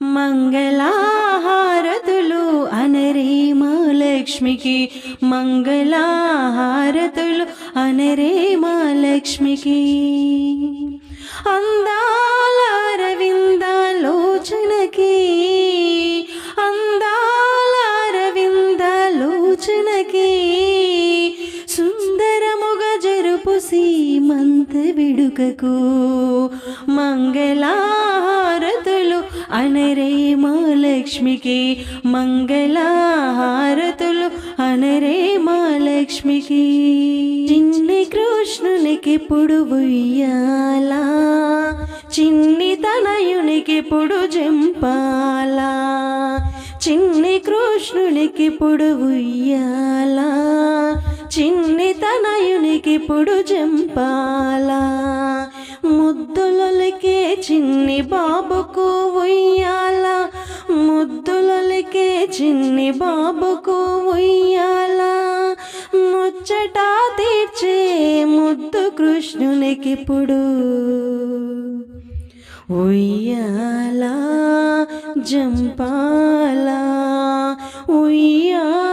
మంగళహారతులు అనరే మా లక్ష్మికి మంగళహారతులు అనరే మా లక్ష్మికి అందా విడుకకు. మంగళహారతులు అనరే మా లక్ష్మికి మంగళహారతులు అనరే మా లక్ష్మికి చిన్ని కృష్ణునికి పొడు ఉయ్యాలా చిన్ని తనయునికి పొడు జంపాలా? చిన్ని కృష్ణునికి పొడు ఉయ్యాలా చిన్ని తనయునికి పుడు జంపాలా ముద్దులకే చిన్ని బాబుకు ఉయ్యాల? ముద్దులకే చిన్ని బాబుకు ఉయ్యాల? ముచ్చట తీర్చే ముద్దు కృష్ణునికి పుడు ఉయ్యాల? జంపాల? ఉయ్యాల?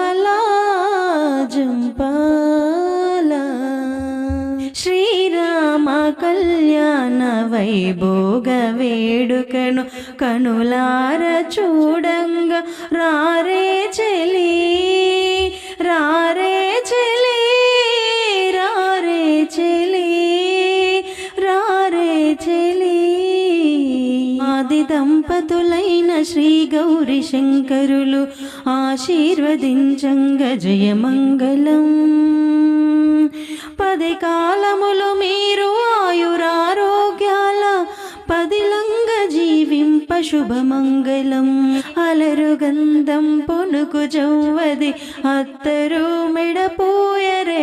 వైభోగ వేడుకను కనులార చూడంగా. రారే చెలి రారే చెలి రారే చెలి రారే చెలి. ఆది దంపతులైన శ్రీ గౌరి శంకరులు ఆశీర్వదించంగ జయమంగళం. పది కాలములు మీరు శుభమంగళం. అలరు గంధం పొనుకు జవ్వది. అత్తరు మెడపోయరే.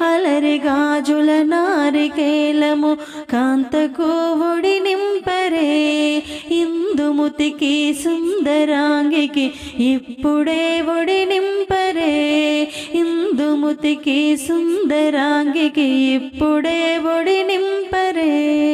అలరి గాజుల నారికేలము కాంతకోవుడి నింపరే. ఇందుముతికి సుందరాంగికి ఇప్పుడే ఒడి నింపరే. ఇందుముతికి సుందరాంగికి ఇప్పుడే ఒడి నింపరే.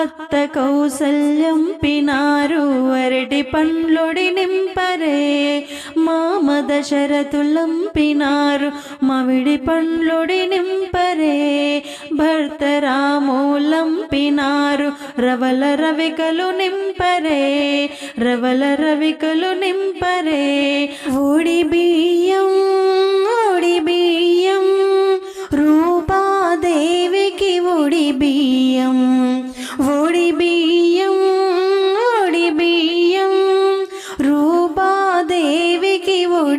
అత్త కౌసల్యం పినారు అరటి పండ్లొడి నింపరే. మామ దశరథులం పినారు మవిడి పండ్లొడి నింపరే. భర్త రామూలం పినారు రవల రవికలు నింపరే. రవల రవికలు నింపరే. ఓడి బియ్యం ఓడి బియ్యం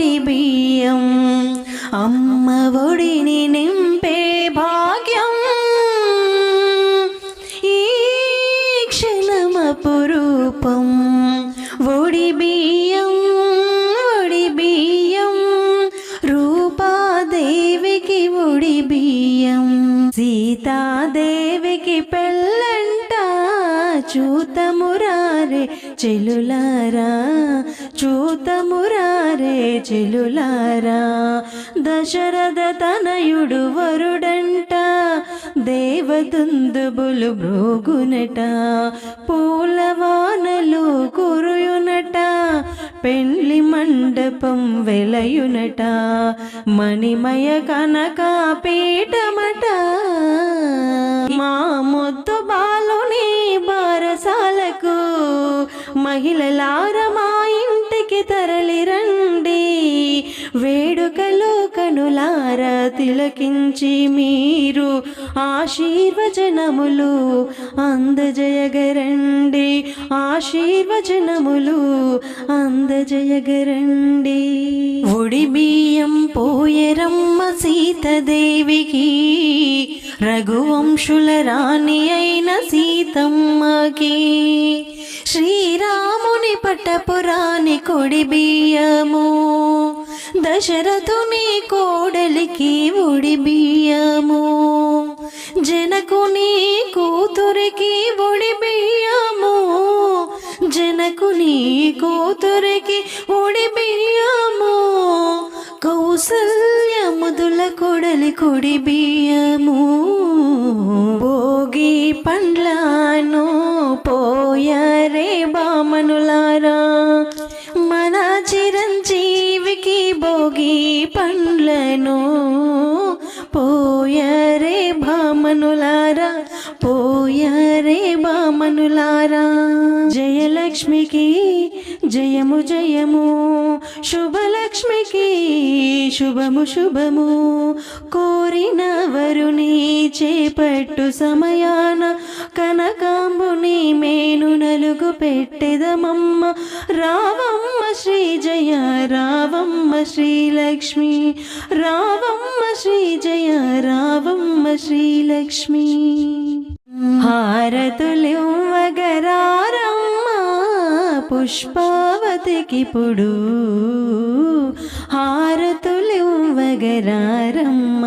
ఒడి బియ్యం అమ్మ ఒడిని నింపే భాగ్యం. ఈ క్షణమపురూపం ఒడి బియ్యం ఒడి బియ్యం. రూపాదేవికి ఒడి బియ్యం సీతాదేవికి చూతమురారే చెలులారా చూతమురారే చెలులారా. దశరథ తనయుడు వరుడంట దేవదుందుబులు భ్రోగునట పూలవానలు కురుయునట పెండ్లి మండపం వెలయునట. మణిమయ కనక పీఠమట మహిళలార మా ఇంటికి తరలిరండి. వేడుకలు కనులార తిలకించి మీరు ఆశీర్వచనములు అందజయగరండి. ఆశీర్వచనములు అందజయగరండి. ఒడి బియ్యం పోయరమ్మ సీతదేవికి రఘువంశుల రాణి అయిన సీతమ్మకి. శ్రీరాముని పట్టపురాణి కొడి బియ్యము దశరథుని కోడలికి ఒడి బియ్యము జనకుని కూతురికి ఒడి బియ్యము జనకుని కూతురికి ఒడి బియ్యము కౌసల్యముదుల కొడలి కొడి బియ్యము. బామనులారా పోయారే బామనులారా. జయలక్ష్మికి జయము జయము శుభలక్ష్మికి శుభము శుభము. కోరిన వరుని చేపట్టు సమయాన కనకాంబుని మేను నలుగు పెట్టెదమమ్మ. రావమ్మ శ్రీ జయ రావమ్మ శ్రీలక్ష్మి రావమ్మ శ్రీ జయ రావమ్మ శ్రీలక్ష్మి. హారతులివ్వగరారమ్మ పుష్పావతికిప్పుడు హారతులివ్వగరారమ్మ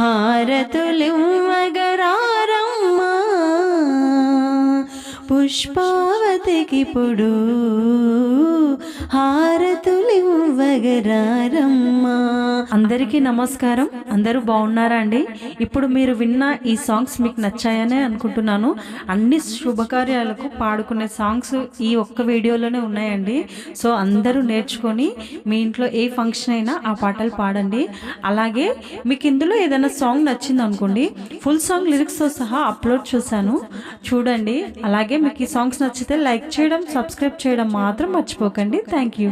హారతులివ్వగరారమ్మ పుష్పావతికిప్పుడు హారతులివ్వగరారమ్మా. అందరికీ నమస్కారం. అందరూ బాగున్నారా అండి? ఇప్పుడు మీరు విన్న ఈ సాంగ్స్ మీకు నచ్చాయనే అనుకుంటున్నాను. అన్ని శుభకార్యాలకు పాడుకునే సాంగ్స్ ఈ ఒక్క వీడియోలోనే ఉన్నాయండి. సో అందరూ నేర్చుకొని మీ ఇంట్లో ఏ ఫంక్షన్ అయినా ఆ పాటలు పాడండి. అలాగే మీకు ఇందులో ఏదైనా సాంగ్ నచ్చింది అనుకోండి ఫుల్ సాంగ్ లిరిక్స్తో సహా అప్లోడ్ చేశాను. చూడండి. అలాగే మీకు ఈ సాంగ్స్ నచ్చితే లైక్ చేయడం సబ్స్క్రైబ్ చేయడం మాత్రం మర్చిపోకండి. Thank you.